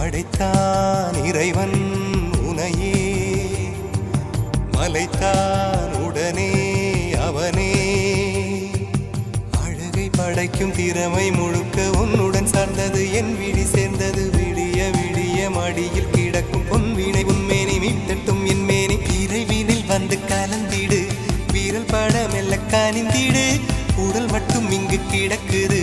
படைத்தான் இறைவன் உனையே மலைத்தான் உடனே அவனே. அழகை படைக்கும் திறமை முழுக்க உன்னுடன் சார்ந்தது என் விழி சேர்ந்தது விடிய விடிய மடியில் கிடக்கும் பொன்வினை உன்மேனி மீட்டட்டும் என் மேனி. இறைவினில் வந்து கலந்திடு வீரல் பட மெல்ல காணிந்திடு உடல் மட்டும் இங்கு கிடக்குது.